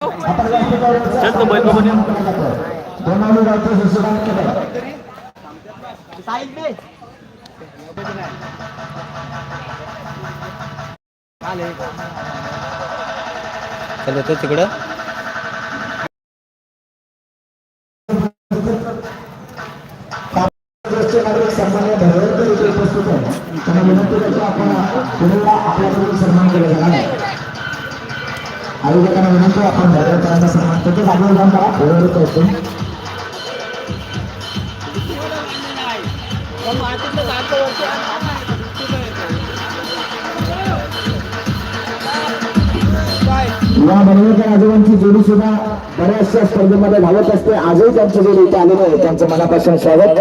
चल तो बैल गावचे केले चल तिकडं. नागरिक सन्मान्य उपस्थित आहे त्यांना विनंती करतो आपण आपल्याकडून सन्मान केला जाणार आहे. आयोजकांना विनंती आहे, आपण धैर्यवंतांचा सन्मान त्याच्या जागेवर जाऊन करा व्यवस्थित असतो या बनवच्या आजोबांची जोडी सुद्धा बऱ्याचशा स्पर्धेमध्ये घालत असते. आजही त्यांची जोडी इथे आलेली आहे त्यांचं मनापासून स्वागत.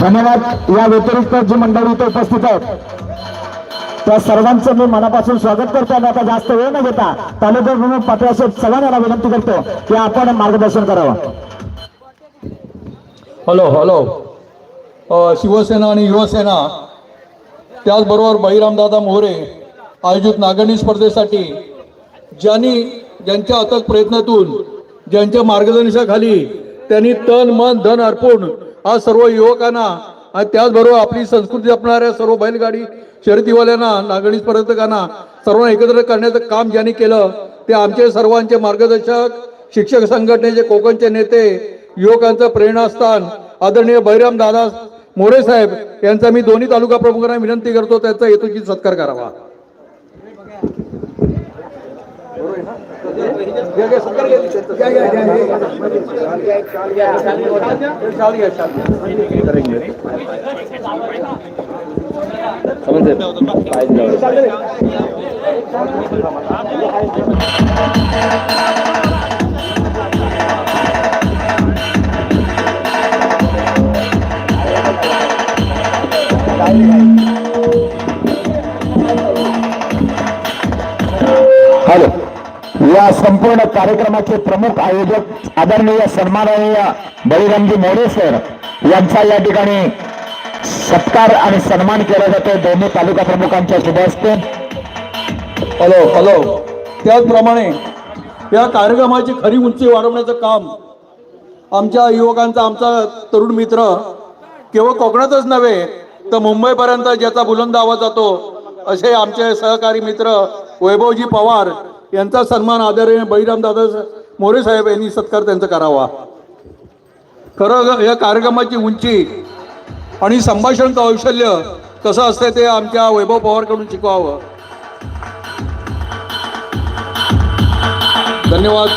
धन्यवाद. या व्यतिरिक्त जी मंडळी इथे उपस्थित आहेत त्या सर्वांचं मी मनापासून स्वागत करतो आणि आता जास्त वेळ न घेता तालुका प्रमुख पाटलासाहेब चव्हाण विनंती करतो की आपण मार्गदर्शन करावं. हॅलो हॅलो शिवसेना आणि युवसेना त्याचबरोबर बहिरामदादा मोहरे आयोजित नागरिक स्पर्धेसाठी ज्यांनी ज्यांच्या अथक प्रयत्नातून ज्यांच्या मार्गदर्शनाखाली त्यांनी तन मन धन अर्पून आज सर्व युवकांना आणि त्याचबरोबर आपली संस्कृती जपणाऱ्या सर्व बैलगाडी शर्यतीवाल्यांना नागरिक स्पर्धकांना सर्वांना एकत्र करण्याचं काम ज्यांनी केलं ते आमचे सर्वांचे मार्गदर्शक शिक्षक संघटनेचे कोकणचे नेते युवकांचं प्रेरणास्थान आदरणीय बैराम दादा मोरे साहेब यांचा मी दोन्ही तालुका प्रमुखांना विनंती करतो त्यांचा हेतूची सत्कार करावा. हॅलो या संपूर्ण कार्यक्रमाचे प्रमुख आयोजक आदरणीय सन्माननीय बळीरामजी मोरे सर यांचा या ठिकाणी सत्कार आणि सन्मान केला जातो. दोन्ही तालुका प्रमुखांच्या शुभ हॅलो हॅलो त्याचप्रमाणे या कार्यक्रमाची खरी उंची वाढवण्याचं काम आमच्या युवकांचा आमचा तरुण मित्र केवळ कोकणातच नव्हे तर मुंबईपर्यंत ज्याचा बुलंद आवाज जातो असे आमचे सहकारी मित्र वैभवजी पवार यांचा सन्मान आदरणीय बळीराम दादा मोरे साहेब यांनी सत्कार त्यांचा करावा. खरं या कार्यक्रमाची उंची आणि संभाषण कौशल्य कसं असते ते आमच्या वैभव पवारकडून शिकवावं. धन्यवाद.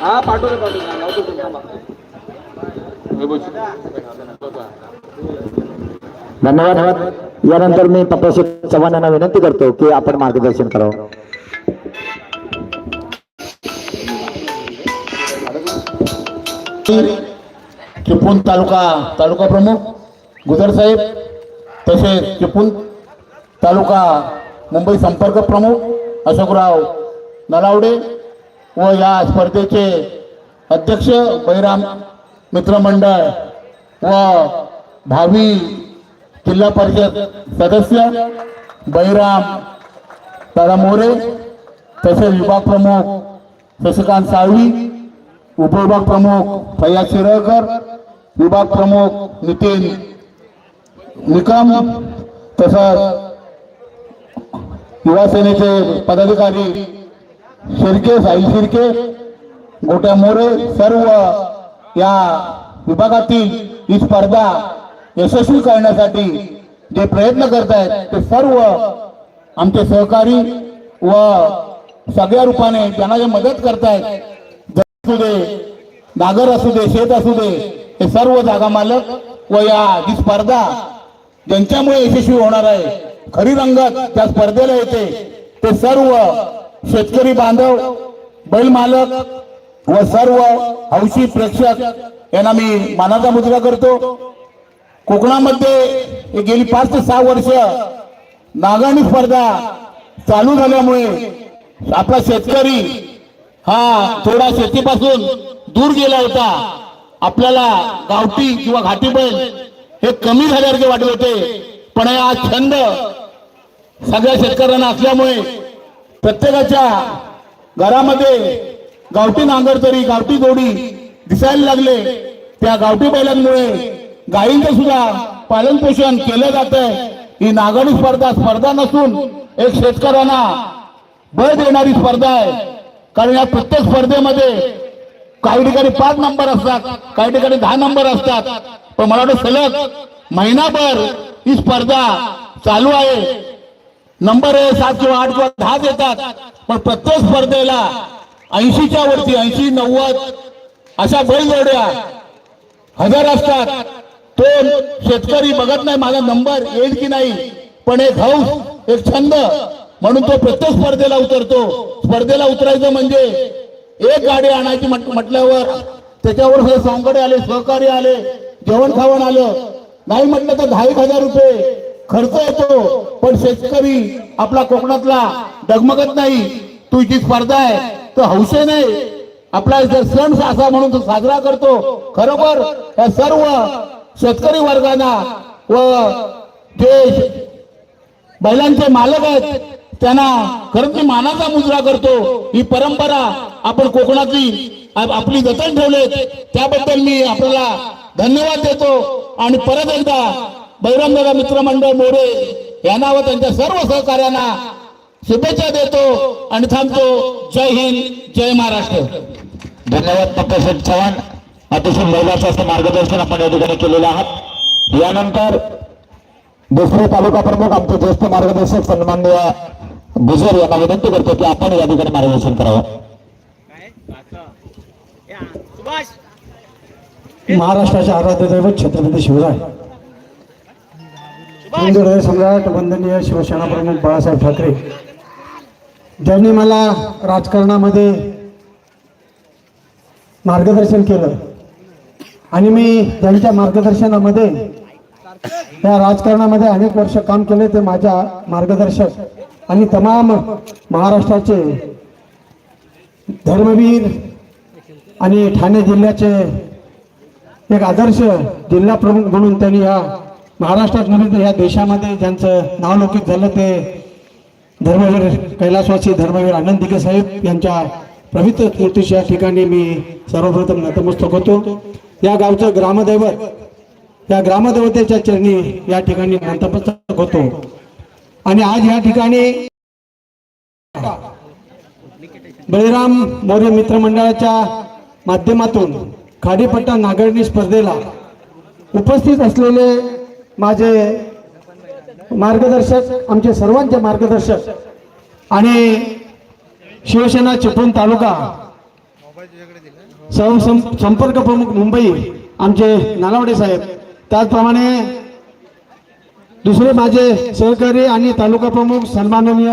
हा पाठवतो पाठवतो. धन्यवाद. यानंतर मी पप्पाशेठ चव्हाण यांना विनंती करतो की आपण मार्गदर्शन करावं. चिपळूण तालुका तालुका प्रमुख गुजर साहेब तसेच चिपळूण तालुका मुंबई संपर्क प्रमुख अशोकराव नलावडे व या स्पर्धेचे अध्यक्ष बैराम मित्रमंडळ व भावी जिल्हा परिषद सदस्य बैराम दादा मोरे तसेच विभाग प्रमुख शशिकांत साळवी उपविभाग प्रमुख फैयाज शिरळकर विभाग प्रमुख नितीन निकम तसंच युवा सेनेचे पदाधिकारी शिर्के साहिल शिर्के गोट्या मोरे सर्व या विभागातील ही स्पर्धा यशस्वी करण्यासाठी जे प्रयत्न करत आहेत ते सर्व आमचे सहकारी व सगळ्या रूपाने त्यांना जे मदत करतायत. असू दे नागर असू दे शेत असू दे हे सर्व जागा मालक व या जी स्पर्धा ज्यांच्यामुळे यशस्वी होणार आहे खरी रंगत त्या स्पर्धेला येते ते सर्व शेतकरी बांधव बैल मालक व सर्व हौशी प्रेक्षक यांना मी मानाचा मुद्रा करतो. कोकणामध्ये हे गेली पाच ते सहा वर्ष नागाणी स्पर्धा चालू झाल्यामुळे आपला शेतकरी हा थोडा शेतीपासून दूर गेला होता. आपल्याला गावठी किंवा घाटी बैल हे कमी झाल्यासारखे वाटत होते. पण हा छंद सगळ्या शेतकऱ्यांना असल्यामुळे प्रत्येकाच्या घरामध्ये गावठी नांगर तरी गावठी जोडी दिसायला लागले. त्या गावठी बैलांमुळे गायींचं सुद्धा पालन पोषण केलं जात आहे ही नागरी स्पर्धा स्पर्धा नसून एक शेतकऱ्यांना बळ देणारी स्पर्धा आहे. कारण या प्रत्येक स्पर्धेमध्ये काही ठिकाणी पाच नंबर असतात काही ठिकाणी दहा नंबर असतात. पण मला वाटतं सलग महिनाभर ही स्पर्धा चालू आहे. नंबर आहे सात किंवा आठ किंवा दहा देतात. पण प्रत्येक स्पर्धेला ऐंशीच्या वरती ऐंशी नव्वद अशा बैलजोड्या हजार असतात. तो शेतकरी बघत नाही माझा नंबर येईल की नाही? पण एक हौस एक छंद. म्हणून तो प्रत्येक स्पर्धेला उतरतो. स्पर्धेला उतरायचं म्हणजे एक गाडी आणायची म्हटल्यावर त्याच्यावर सगळे सौंकडे आले सहकार्य आले जेवण खावण आलं. नाही म्हटलं तर दहा एक हजार रुपये खर्च येतो. पण शेतकरी आपला कोकणातला डगमगत नाही. तू जी स्पर्धा आहे तो नाही. आपला जर सण असा म्हणून तो साजरा करतो खरोखर या सर्व शेतकरी वर्गांना व जे बैलांचे मालक आहेत त्यांना खरंच मी मानाचा मुजरा करतो. ही परंपरा आपण कोकणातली आपली जतन ठेवलेत. त्याबद्दल मी आपल्याला धन्यवाद देतो. आणि परत एकदा बैरमदादा मित्रमंडळ मोरे यांना व त्यांच्या सर्व सहकार्यांना शुभेच्छा देतो आणि थांबतो. जय हिंद जय महाराष्ट्र. धन्यवाद पप्पासाहेब चव्हाण. अतिशय महिलाचं असं मार्गदर्शन आपण या ठिकाणी केलेलं आहात यानंतर दुसरे तालुका प्रमुख आमचे ज्येष्ठ मार्गदर्शक सन्माननीय गुजर यांना विनंती करतो की आपण या ठिकाणी मार्गदर्शन करावं. महाराष्ट्राचे आराध्य दैवत छत्रपती शिवराय. हिंदू हृदय सम्राट वंदनीय शिवसेना प्रमुख बाळासाहेब ठाकरे. ज्यांनी मला राजकारणामध्ये मार्गदर्शन केलं आणि मी त्यांच्या मार्गदर्शनामध्ये त्या राजकारणामध्ये अनेक वर्ष काम केले ते माझ्या मार्गदर्शक आणि तमाम महाराष्ट्राचे धर्मवीर आणि ठाणे जिल्ह्याचे एक आदर्श जिल्हा प्रमुख म्हणून त्यांनी या महाराष्ट्रात नव्हे तर या देशामध्ये ज्यांचं नावलौकिक झालं ते धर्मवीर कैलासवासी धर्मवीर आनंद दिगे साहेब यांच्या पवित्र मूर्तीशी या ठिकाणी मी सर्वप्रथम नतमस्तक होतो. या गावचं ग्रामदैवत या ग्रामदेवतेच्या चरणी या ठिकाणी नतमस्तक होतो. आणि आज या ठिकाणी बळीराम मौर्य मित्रमंडळाच्या माध्यमातून खाडीपट्टा नागरणी स्पर्धेला उपस्थित असलेले माझे मार्गदर्शक आमचे सर्वांचे मार्गदर्शक आणि शिवसेना चिपळूण तालुका संपर्क प्रमुख मुंबई आमचे नालावडे साहेब. त्याचप्रमाणे दुसरे माझे सहकारी आणि तालुका प्रमुख सन्माननीय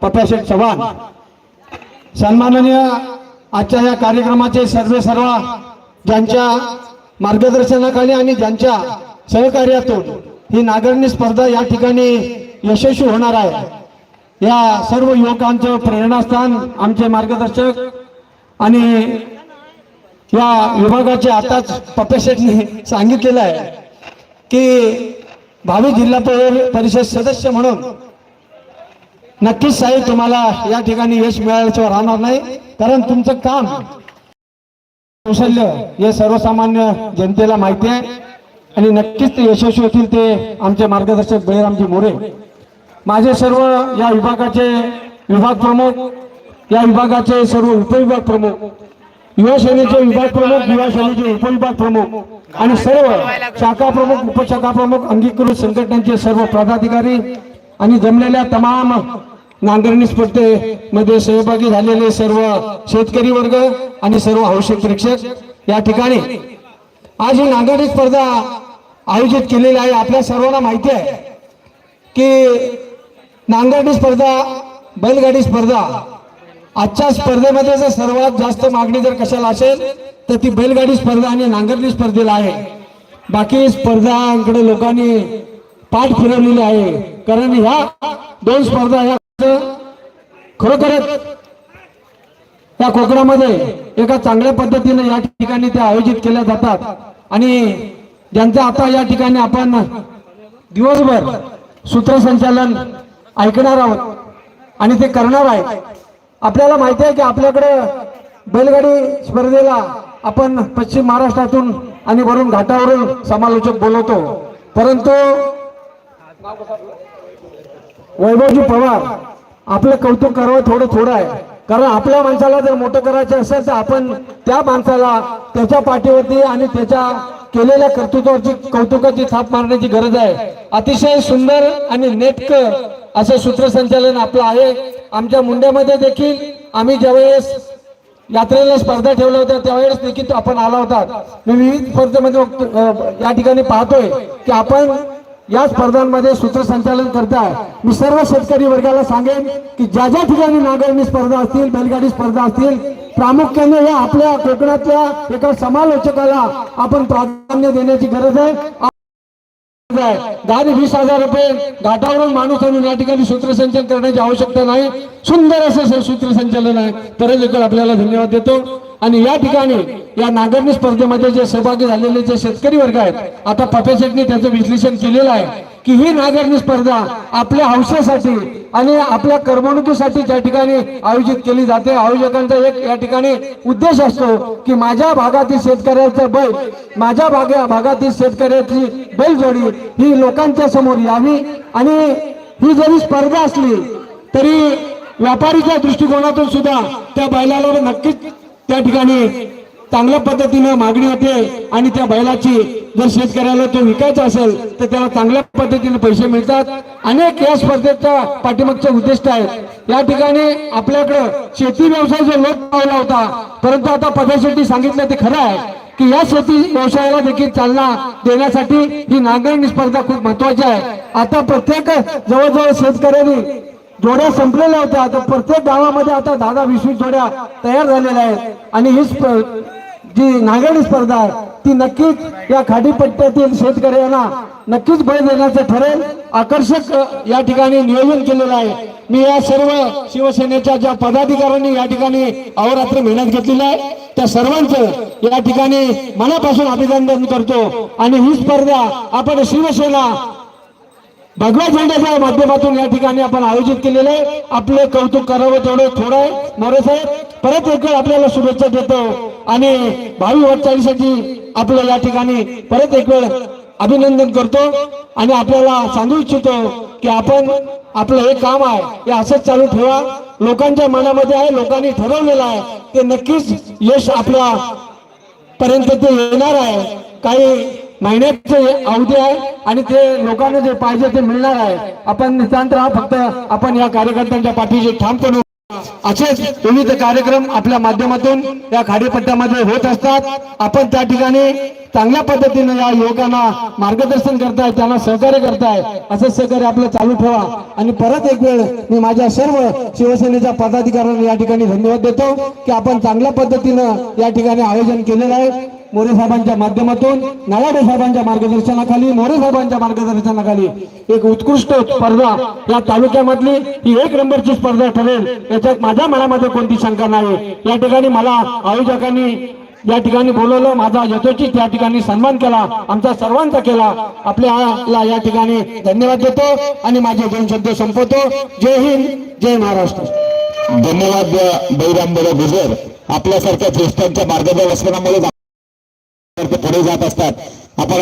पप्पाशेठ चव्हाण. सन्माननीय आजच्या या कार्यक्रमाचे सर्व सर्व ज्यांच्या मार्गदर्शनाखाली आणि ज्यांच्या सहकार्यातून ही नागरणी स्पर्धा या ठिकाणी यशस्वी होणार आहे. या सर्व युवकांचं प्रेरणास्थान आमचे मार्गदर्शक आणि या विभागाचे आताच पप्पेशेठनी सांगितलेलं आहे की भावी जिल्हा परिषद सदस्य म्हणून नक्कीच साहेब तुम्हाला या ठिकाणी यश मिळाल्याशिवाय राहणार नाही. कारण तुमचं काम कौशल्य हे सर्वसामान्य जनतेला माहिती आहे. आणि नक्कीच ते यशस्वी होतील ते आमचे मार्गदर्शक बळीरामजी मोरे. माझे सर्व या विभागाचे विभाग प्रमुख या विभागाचे सर्व उपविभाग प्रमुख युवा सेनेचे विभाग प्रमुख युवा सेनेचे उपविभाग प्रमुख आणि सर्व शाखा प्रमुख उपशाखा प्रमुख अंगीकृत संघटनांचे सर्व पदाधिकारी आणि जमलेल्या तमाम नांगरणी स्पर्धेमध्ये सहभागी झालेले सर्व शेतकरी वर्ग आणि सर्व हौशी प्रेक्षक या ठिकाणी आज ही नांगरणी स्पर्धा आयोजित केलेली आहे. आपल्या सर्वांना माहिती आहे की नांगरणी स्पर्धा बैलगाडी स्पर्धा आजच्या स्पर्धेमध्ये जर सर्वात जास्त मागणी जर कशाला असेल तर ती बैलगाडी स्पर्धा आणि नांगरणी स्पर्धेला आहे. बाकी स्पर्धांकडे लोकांनी पाठ फिरवलेली आहे. कारण ह्या दोन स्पर्धा ह्या खरोखरच त्या कोकणामध्ये एका चांगल्या पद्धतीने या ठिकाणी त्या आयोजित केल्या जातात. आणि ज्यांचं आता या ठिकाणी आपण दिवसभर सूत्रसंचालन ऐकणार आहोत आणि ते करणार आहे आपल्याला माहिती आहे की आपल्याकडे बैलगाडी स्पर्धेला आपण पश्चिम महाराष्ट्रातून आणि वरून घाटावरून समालोचक बोलवतो. परंतु वैभवजी पवार आपलं कौतुक करावं थोडं थोडं आहे. कारण आपल्या माणसाला जर मोठं करायचं असेल तर आपण त्या माणसाला त्याच्या पाठीवरती आणि त्याच्या केलेल्या कर्तृत्वाची कौतुकाची थाप मारण्याची गरज आहे. अतिशय सुंदर आणि नेटकं असं सूत्रसंचालन आपलं आहे. आमच्या मुंड्यामध्ये देखील आम्ही ज्यावेळेस यात्रेला स्पर्धा ठेवल्या होत्या त्यावेळेस देखील आपण आला होता. मी विविध स्पर्धेमध्ये या ठिकाणी पाहतोय की आपण या स्पर्धांमध्ये सूत्रसंचालन करताय. मी सर्व शेतकरी वर्गाला सांगेन की ज्या ज्या ठिकाणी नागरणी स्पर्धा असतील बैलगाडी स्पर्धा असतील प्रामुख्याने या आपल्या कोकणातल्या एका समालोचकाला आपण प्राधान्य देण्याची गरज आहे. दहा ते वीस हजार रुपये घाटावरून माणूस आणून या ठिकाणी सूत्रसंचलन करण्याची आवश्यकता नाही. सुंदर असं सूत्रसंचालन आहे. तरच एकदा आपल्याला धन्यवाद देतो. आणि या ठिकाणी या नांगरणी स्पर्धेमध्ये जे सहभागी झालेले जे शेतकरी वर्ग आहेत आता पपेशेटनी त्याचं विश्लेषण केलेलं आहे की ही नांगरणी स्पर्धा आपल्या हौसेसाठी आणि आपल्या करमणुकीसाठी त्या ठिकाणी आयोजित केली जाते आयोजकांचा एक या ठिकाणी उद्देश असतो की माझ्या भागातील शेतकऱ्याचं बैल माझ्या भागा भागातील शेतकऱ्याची बैलजोडी ही लोकांच्या समोर यावी आणि ही जरी स्पर्धा असली तरी व्यापारीच्या दृष्टिकोनातून सुद्धा त्या बैलाला नक्कीच त्या ठिकाणी चांगल्या पद्धतीनं मागणी होते आणि त्या बैलाची जर शेतकऱ्याला तो विकायचा असेल तर त्याला चांगल्या पद्धतीने पैसे मिळतात. अनेक या स्पर्धेचा पाठीमागचा उद्दिष्ट आहे. या ठिकाणी आपल्याकडं शेती व्यवसाय जो लोक पावला होता परंतु आता पदासाठी सांगितलं ते खरं आहे की या शेती व्यवसायाला देखील चालना देण्यासाठी ही नांगरणी स्पर्धा खूप महत्वाची आहे. आता प्रत्येक जवळजवळ शेतकऱ्यांनी जोड्या संपलेल्या होत्या. आता प्रत्येक गावामध्ये आता दहा दहा वीस वीस जोड्या तयार झालेल्या आहेत. आणि ही जी नांगरणी स्पर्धा आहे ती नक्कीच या खाडीपट्ट्यातील शेतकऱ्यांना नक्कीच बळ देण्याचं ठरेल. आकर्षक या ठिकाणी नियोजन केलेलं आहे. मी या सर्व शिवसेनेच्या ज्या पदाधिकाऱ्यांनी या ठिकाणी अहोरात्र मेहनत घेतलेली आहे त्या सर्वांचं या ठिकाणी मनापासून अभिनंदन करतो. आणि ही स्पर्धा आपण शिवसेना भगवा झेंड्याच्या माध्यमातून या ठिकाणी आपण आयोजित केलेलं आहे. आपले कौतुक करावं तेवढं थोडं आहे. मोरे साहेब परत एक वेळ आपल्याला शुभेच्छा देतो. आणि भावी वाटचालीसाठी आपलं या ठिकाणी परत एक वेळ अभिनंदन करतो. आणि आपल्याला सांगू इच्छितो की आपण आपलं हे काम आहे हे असंच चालू ठेवा. लोकांच्या मनामध्ये आहे लोकांनी ठरवलेलं आहे ते नक्कीच यश आपल्या पर्यंत ते येणार आहे. काही महिन्याचे अवधी आहे आणि ते लोकांना जे पाहिजे ते मिळणार आहे. आपण नितांत राहा फक्त आपण या कार्यकर्त्यांच्या पाठीशी ठामपणे असेच विविध कार्यक्रम आपल्या माध्यमातून या खाडीपट्ट्यामध्ये होत असतात. आपण त्या ठिकाणी चांगल्या पद्धतीने या युवकांना मार्गदर्शन करताय त्यांना सहकार्य करताय. असं सहकार्य आपलं चालू ठेवा. आणि परत एक वेळ मी माझ्या सर्व शिवसेनेच्या पदाधिकाऱ्यांना या ठिकाणी धन्यवाद देतो की आपण चांगल्या पद्धतीनं या ठिकाणी आयोजन केलेलं आहे. मोरे साहेबांच्या माध्यमातून नवाडे साहेबांच्या मार्गदर्शनाखाली मोरे साहेबांच्या मार्गदर्शनाखाली एक उत्कृष्ट स्पर्धा या तालुक्यामधली ही एक नंबरची स्पर्धा ठरेल. याच्यात माझ्या मनामध्ये कोणती शंका नाही. या ठिकाणी मला आयोजकांनी या ठिकाणी बोलवलं माझा यथोचित या ठिकाणी सन्मान केला आमचा सर्वांचा केला. आपल्याला या ठिकाणी धन्यवाद देतो आणि माझे दोन शब्द संपवतो. जय हिंद जय महाराष्ट्र. धन्यवाद बैराम बडो गुजर आपल्यासारख्या ज्येष्ठांच्या मार्गदर्शनामुळे पुढे जात असतात. आपण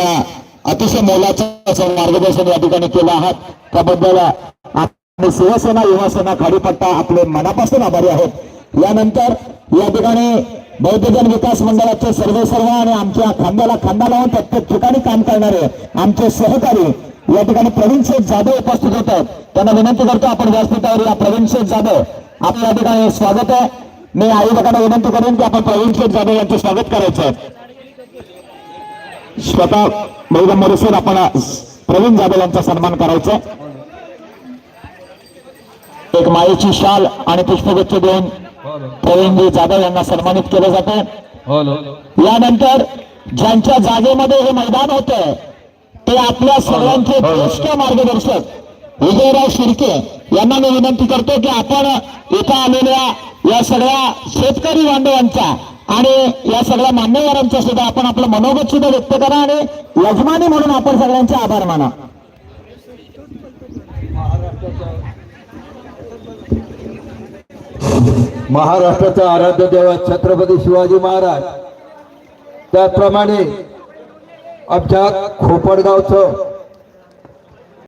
अतिशय मोलाचं मार्गदर्शन या ठिकाणी केलं आहात. त्याबद्दल आपण शिवसेना युवासेना खाडीपट्टा आपले मनापासून आभारी आहोत. यानंतर या ठिकाणी बौद्धजन विकास मंडळाचे सर्व सर्व आणि आमच्या खांद्याला खांदा लावून प्रत्येक ठिकाणी काम करणारे आमचे सहकारी या ठिकाणी प्रवीण शेठ जाधव उपस्थित होतात त्यांना विनंती करतो आपण व्यासपीठावर या प्रवीण शेठ जाधव आपल्या या ठिकाणी स्वागत आहे. मी आयोजकांना विनंती करेन की आपण प्रवीण शेठ जाधव यांचे स्वागत करायचं आहे. स्वतः बौद्ध मोरेश्वर आपण प्रवीण जाधव यांचा सन्मान करायचा. एक मायेची शाल आणि पुष्पगुच्छ देऊन प्रवीणजी जाधव यांना सन्मानित केलं जात. यानंतर ज्यांच्या जागेमध्ये हे मैदान होत ते आपल्या सर्वांचे ज्येष्ठ मार्गदर्शक विजयराव शिर्के यांना मी विनंती करतो की आपण इथं आलेल्या या सगळ्या शेतकरी बांधवांचा आणि या सगळ्या मान्यवरांच्या सुद्धा आपण आपलं मनोगत सुद्धा व्यक्त करा आणि यजमानी म्हणून आपण सगळ्यांचे आभार माना. महाराष्ट्राचा आराध्य देव छत्रपती शिवाजी महाराज. त्याचप्रमाणे आमच्या खोपडगावचं